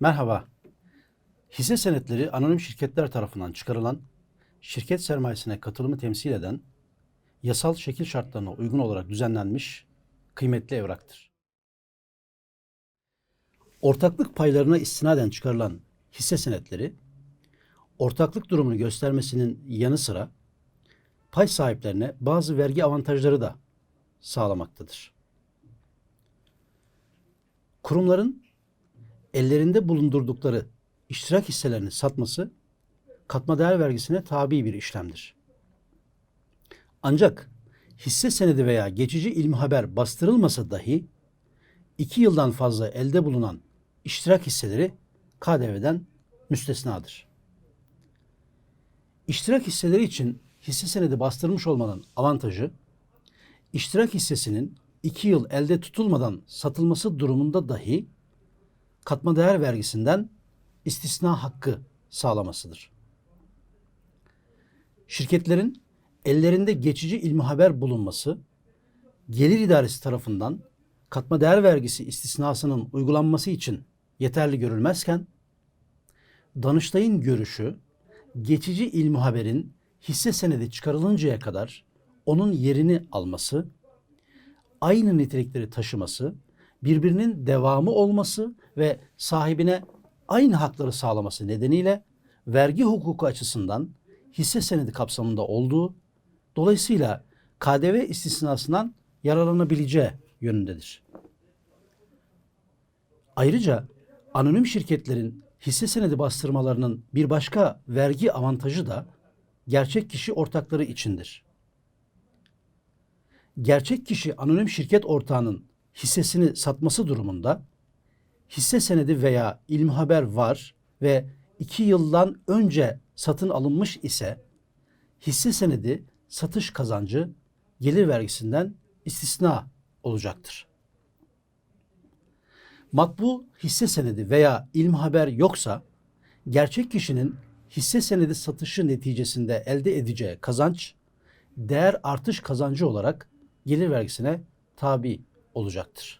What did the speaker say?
Merhaba. Hisse senetleri anonim şirketler tarafından çıkarılan, şirket sermayesine katılımı temsil eden, yasal şekil şartlarına uygun olarak düzenlenmiş kıymetli evraktır. Ortaklık paylarına istinaden çıkarılan hisse senetleri, ortaklık durumunu göstermesinin yanı sıra pay sahiplerine bazı vergi avantajları da sağlamaktadır. Kurumların ellerinde bulundurdukları iştirak hisselerini satması katma değer vergisine tabi bir işlemdir. Ancak hisse senedi veya geçici ilmi haber bastırılmasa dahi iki yıldan fazla elde bulunan iştirak hisseleri KDV'den müstesnadır. İştirak hisseleri için hisse senedi bastırmış olmanın avantajı, iştirak hissesinin iki yıl elde tutulmadan satılması durumunda dahi katma değer vergisinden istisna hakkı sağlamasıdır. Şirketlerin ellerinde geçici ilmi haber bulunması, gelir idaresi tarafından katma değer vergisi istisnasının uygulanması için yeterli görülmezken, Danıştay'ın görüşü, geçici ilmi haberin hisse senedi çıkarılıncaya kadar onun yerini alması, aynı nitelikleri taşıması, birbirinin devamı olması ve sahibine aynı hakları sağlaması nedeniyle vergi hukuku açısından hisse senedi kapsamında olduğu, dolayısıyla KDV istisnasından yararlanabileceği yönündedir. Ayrıca anonim şirketlerin hisse senedi bastırmalarının bir başka vergi avantajı da gerçek kişi ortakları içindir. Gerçek kişi anonim şirket ortağının hissesini satması durumunda hisse senedi veya ilmi haber var ve iki yıldan önce satın alınmış ise hisse senedi satış kazancı gelir vergisinden istisna olacaktır. Matbu hisse senedi veya ilmi haber yoksa gerçek kişinin hisse senedi satışı neticesinde elde edeceği kazanç değer artış kazancı olarak gelir vergisine tabi olacaktır.